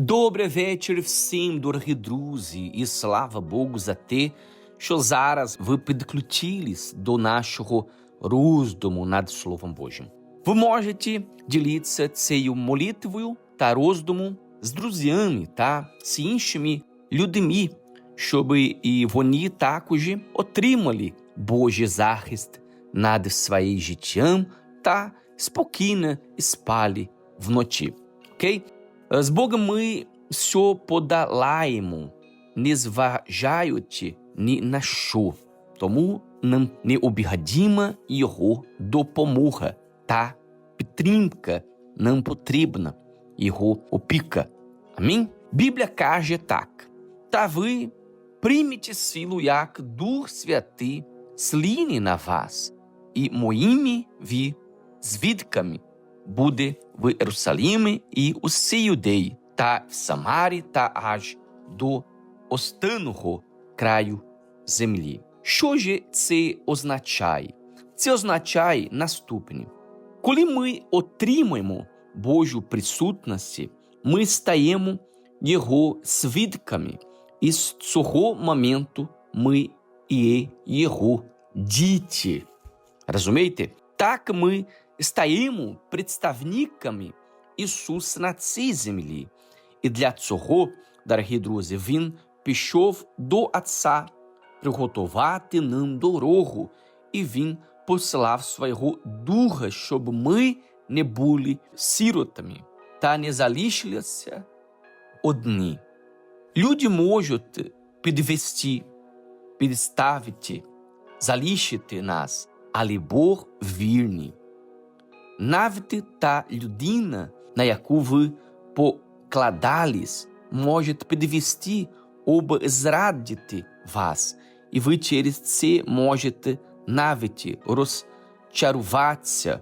Добрий вечір всім, дорогі друзі, і слава Богу за те, що зараз ви підключились до нашого роздуму над Словом Божим. Ви можете ділитися цією молитвою та роздуму з друзями та з іншими людьми, щоб і вони також отримали Божий захист над своїм життям та спокійно спали вночі. Окей? З Богом ми все подолаємо, не зважаючи ні на що. Тому нам необхідна Його допомога та підтримка. Нам потрібна Його опіка. Амінь. Біблія каже так: та ви приймете силу, як Дух Святий сліні на вас, і моїми ви звідками буде в Єрусалимі і усій Юдеї, та в Самарі, та аж до останнього краю землі. Що ж це означає? Це означає наступне. Коли ми отримуємо Божу присутність, ми стаємо Його свідками, і з цього моменту ми є Його діти. Розумієте? Так ми стаємо представниками Ісуса цій землі. І для цього, дорогі друзі, Він пішов до Отця приготувати нам дорогу, і Він послав свого Духа, щоб ми не були сиротами та не залишилися одні. Люди можуть підвести, підставити, залишити нас, але Бог вірний. Навіть та людина, на яку ви покладались, може підвести або зрадити вас, і ви через це можете навіть розчаруватися.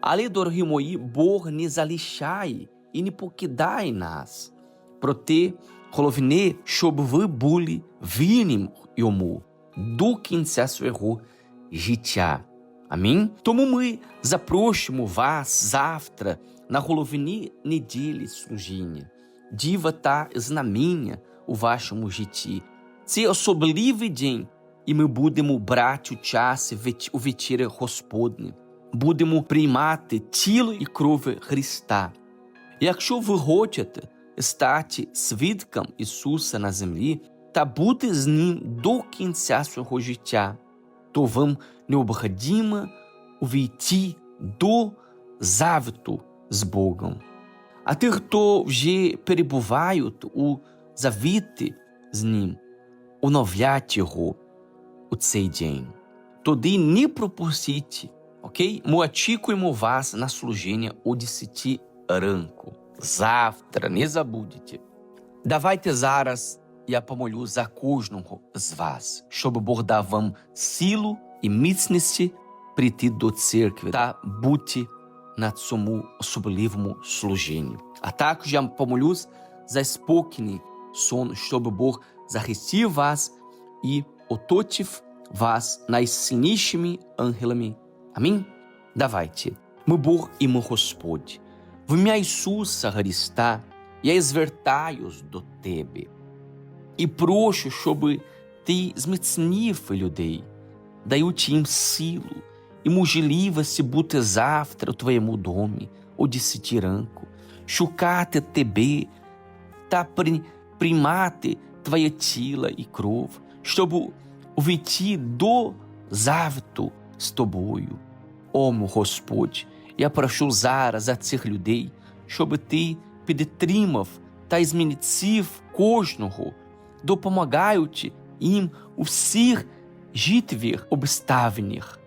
Але, дорогі мої, Бог не залишає і не покидає нас. Проте, головне, щоб ви були вірним йому до кінця свого життя. Амінь. Тому ми запрошуємо вас завтра на головні неділі служіння, діва та знаміння у вашому житті. Це особливий день, і ми будемо брати час у вечері Господні. Будемо приймати тіло і кров Христа. Якщо ви хочете стати свідком Ісуса на землі та бути з Ним до кінця свого життя, то вам необхідно увійти до завіту з Богом. А ті, хто вже перебувають у завіті з Ним, оновлять його у цей день. Тоді не пропустіть, окей? Ми очікуємо вас на служіння о 10 ранку. Завтра, не забудьте. Давайте зараз я помолю за кожного з вас, щоб Бог дав вам силу і міцності прийти до церкви та бути на цьому особливому служінні. А також я помолюсь за спокійний сон, щоб Бог захистив вас і оточив вас найсильнішими ангелами. Амінь. Давайте. Ми Бог і ми Господь. В ім'я Ісуса Христа я звертаюсь до Тебе і прошу, щоб Ти зміцнив людей, даючи їм силу і можливість бути завтра у Твоєму домі о 10 ранку, шукати Тебе та приймати Твоє тіло і кров, щоб увійти до завту з тобою. О, Господь, я прошу зараз за цих людей, щоб ти підтримав та зміцнив кожного, допомагаючи їм у всіх життєвих обставинах.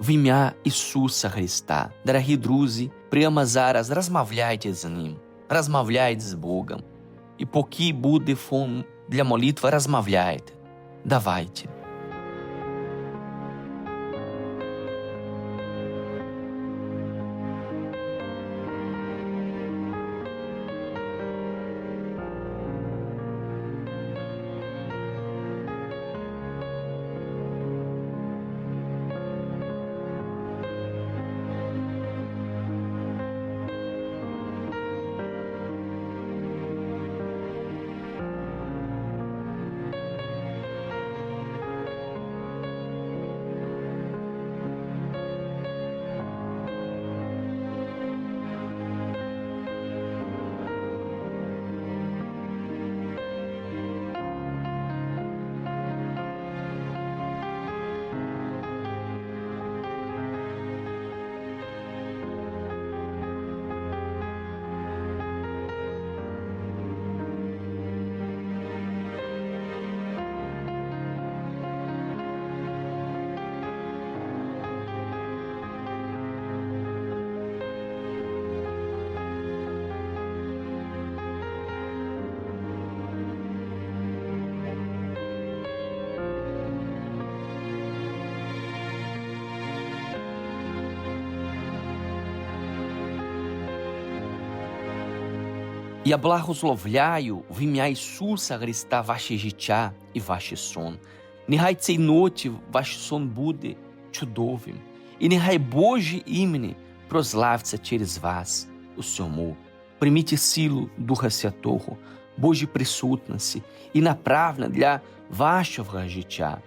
В ім'я Ісуса Христа. Дорогі друзі, прямо зараз розмовляйте з Ним, розмовляйте з Богом. І поки буде фон для молитви, розмовляйте. Давайте. Я благословляю в ім'я Ісуса Христа ваше життя і ваш сон. Нехай цей ночі ваш сон буде чудовим. І нехай Божі імені прославиться через вас усьому. Прийміть силу Духа Святого, Божій присутності і направлення для вашого життя.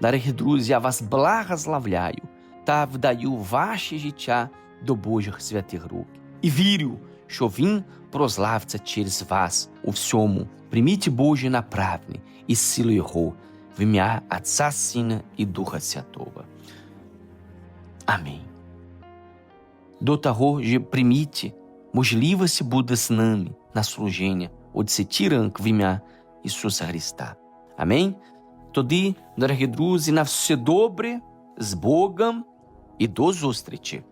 Дорогі друзі, я вас благословляю та вдаю ваше життя до Божих святих рук. І вірю, що Він прославиться через вас у всьому. Прийміть Божі направлення і силу Його в ім'я Отця, Сина і Духа Святого. Амінь. До того ж, прийміть можливість бути з нами на служіння о 10 ранку в ім'я Ісуса Христа. Амінь. Тоді, дорогі друзі, на все добре з Богом і до зустрічі!